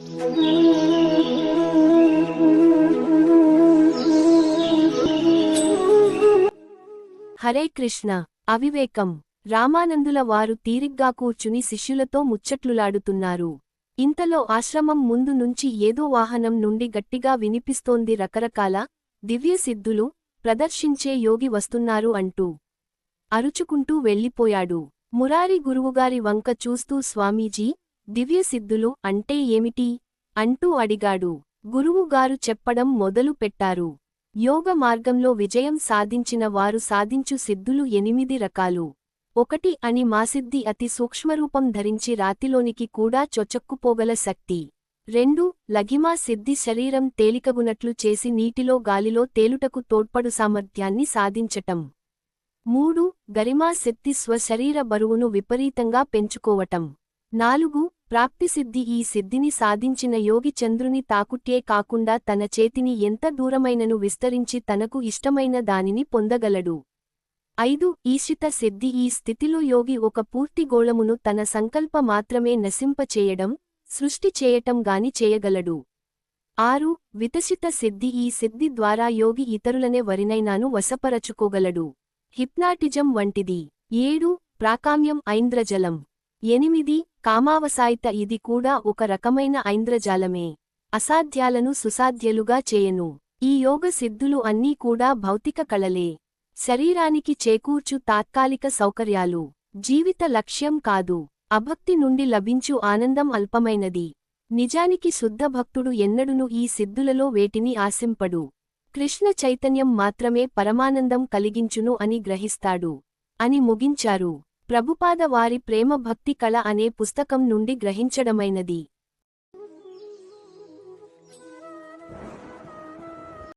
హరే కృష్ణ అవివేకం. రామానందుల వారు తీరిగ్గా కూర్చుని శిష్యులతో ముచ్చట్లులాడుతున్నారు. ఇంతలో ఆశ్రమం ముందు నుంచి ఏదో వాహనం నుండి గట్టిగా వినిపిస్తోంది రకరకాల దివ్యసిద్ధులు ప్రదర్శించే యోగి వస్తున్నారు అంటూ అరుచుకుంటూ వెళ్ళిపోయాడు. మురారి గురువుగారి వంక చూస్తూ స్వామీజీ దివ్యసిద్ధులు అంటే ఏమిటి? అంటూ అడిగాడు. గురువుగారు చెప్పడం మొదలు పెట్టారు. యోగ మార్గంలో విజయం సాధించిన వారు సాధించు సిద్ధులు ఎనిమిది రకాలు. ఒకటి అని మాసిద్ధి అతి సూక్ష్మరూపం ధరించి రాతిలోనికి కూడా చొచక్కుపోగల శక్తి. రెండు లఘిమా సిద్ధి శరీరం తేలికగునట్లు చేసి నీటిలో గాలిలో తేలుటకు తోడ్పడు సామర్థ్యాన్ని సాధించటం. మూడు గరిమా శక్తి స్వశరీర బరువును విపరీతంగా పెంచుకోవటం. నాలుగు ప్రాప్తిసిద్ధి ఈ సిద్ధిని సాధించిన యోగి చంద్రుని తాకుట్యే కాకుండా తన చేతిని ఎంత దూరమైనను విస్తరించి తనకు ఇష్టమైన దానిని పొందగలడు. ఐదు ఈశిత సిద్ధి ఈ స్థితిలో యోగి ఒక పూర్తి గోళమును తన సంకల్ప మాత్రమే నశింపచేయడం సృష్టి చేయటం గాని చేయగలడు. ఆరు వితసిత సిద్ధి ఈ సిద్ధి ద్వారా యోగి ఇతరులనే వరినైనాను వశపరచుకోగలడు. హిప్నాటిజం వంటిది. ఏడు ప్రాకామ్యం ఐంద్రజలం. ఎనిమిది కామావసాయిత ఇది కూడా ఒక రకమైన ఐంద్రజాలమే. అసాధ్యాలను సుసాధ్యలుగా చేయను. ఈ యోగ సిద్ధులు అన్నీ కూడా భౌతిక కళలే. శరీరానికి చేకూర్చు తాత్కాలిక సౌకర్యాలు. జీవిత లక్ష్యం కాదు. అభక్తి నుండి లభించు ఆనందం అల్పమైనది. నిజానికి శుద్ధ భక్తుడు ఎన్నడును ఈ సిద్ధులలో వేటిని ఆశింపడు. కృష్ణ చైతన్యం మాత్రమే పరమానందం కలిగించును అని గ్రహిస్తాడు. అని ముగించారు. ప్రభుపాద వారి ప్రేమ భక్తి కళ అనే పుస్తకం నుండి గ్రహించడమైనది.